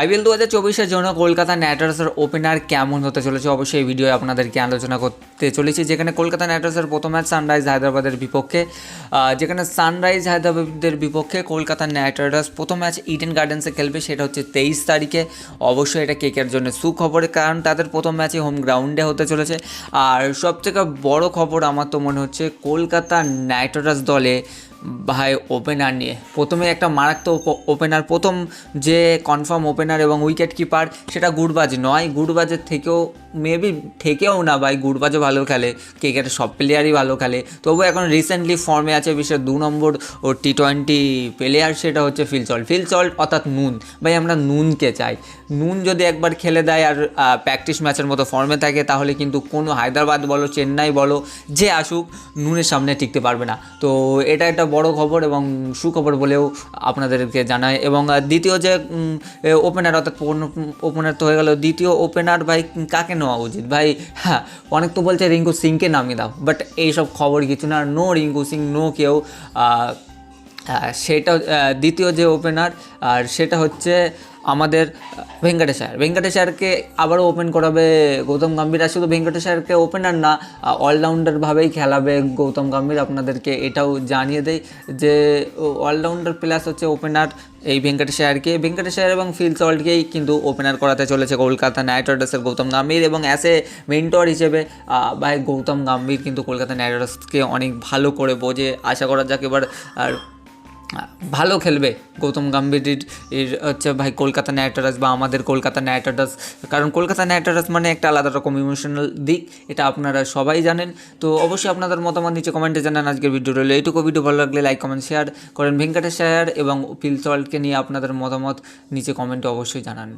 IPL দু হাজার চব্বিশের জন্য কলকাতা নাইট রাইডার্সের ওপেনার কেমন হতে চলেছে? অবশ্যই এই ভিডিও আপনাদেরকে আলোচনা করতে চলেছি, যেখানে কলকাতা নাইট রাইডার্সের প্রথম ম্যাচ সানরাইজ হায়দ্রাবাদের বিপক্ষে। যেখানে সানরাইজ হায়দ্রাবাদের বিপক্ষে কলকাতা নাইট রাইডার্স প্রথম ম্যাচ ইডেন গার্ডেন্সে খেলবে, সেটা হচ্ছে তেইশ তারিখে। অবশ্যই এটা কেকের জন্য সুখবর, কারণ তাদের প্রথম ম্যাচই হোম গ্রাউন্ডে হতে চলেছে। আর সবথেকে বড় খবর আমার তো মনে হচ্ছে, কলকাতা নাইট রাইডার্স দলে ভাই ওপেনার নিয়ে। প্রথমে একটা মারাত্মক ওপেনার প্রথম যে কনফার্ম ওপেনার এবং উইকেট কিপার সেটা গুডবাজ নয়। গুডবাজের থেকেও মেবি থেকেও না ভাই গুডবাজও ভালো খেলে ক্রিকেটের সব প্লেয়ারই ভালো খেলে। তবু এখন রিসেন্টলি ফর্মে আছে বিশ্বের দু নম্বর ও টি টোয়েন্টি প্লেয়ার সেটা হচ্ছে ফিল সল্ট ফিল অর্থাৎ নুন। ভাই, আমরা নুনকে চাই। নুন যদি একবার খেলে দেয় আর প্র্যাকটিস ম্যাচের মতো ফর্মে থাকে, তাহলে কিন্তু কোনো হায়দ্রাবাদ বলো, চেন্নাই বলো, যে আসুক, নুনের সামনে টিকতে পারবে না। তো এটা একটা বড় খবর এবং সুখবর বলেও আপনাদেরকে জানায় এবং দ্বিতীয় যে ওপেনার অর্থাৎ ওপেনার তো হয়ে গেল। দ্বিতীয় ওপেনার ভাই, কাকে নেওয়া উচিত ভাই হ্যাঁ অনেক তো বলছে রিঙ্কু সিংকে নামিয়ে দাও বাট এইসব খবর কিছু না নো রিঙ্কু সিং নো কেউ। সেটা দ্বিতীয় যে ওপেনার আর সেটা হচ্ছে আমাদের, ভেঙ্কটেশ্বর। ভেঙ্কটেশ্বরকে আবারও ওপেন করাবে গৌতম গম্ভীর। আর শুধু ভেঙ্কটেশ্বরকে ওপেনার না অলরাউন্ডারভাবেই খেলাবে গৌতম গম্ভীর আপনাদেরকে এটাও জানিয়ে দেয় যে অলরাউন্ডার প্লাস হচ্ছে ওপেনার এই ভেঙ্কটেশ্বরকে। ভেঙ্কটেশ্বর এবং ফিল সল্টকেই কিন্তু ওপেনার করাতে চলেছে কলকাতা নাইট রাইডার্সের গৌতম গম্ভীর এবং অ্যাসে মেন্টর হিসেবে ভাই গৌতম গম্ভীর কিন্তু কলকাতা নাইট রাইডার্সকে অনেক ভালো করে বোঝে। আশা করা যাক এবার, আর ভালো খেলবে। গৌতম গাম্ভীর এর হচ্ছে ভাই কলকাতা নাইট রাইডার্স বা আমাদের কলকাতা নাইট রাইডার্স। কারণ কলকাতা নাইট রাইডার্স মানে একটা আলাদা রকম ইমোশনাল দিক, এটা আপনারা সবাই জানেন। তো অবশ্যই আপনাদের মতামত নিচে কমেন্টে জানান আজকের ভিডিও রইল এইটুকু ভিডিও ভালো লাগলে লাইক কমেন্ট শেয়ার করেন ভেঙ্কটেশ শেয়ার এবং ফিল সল্টকে নিয়ে আপনাদের মতামত নিচে কমেন্টে অবশ্যই জানান।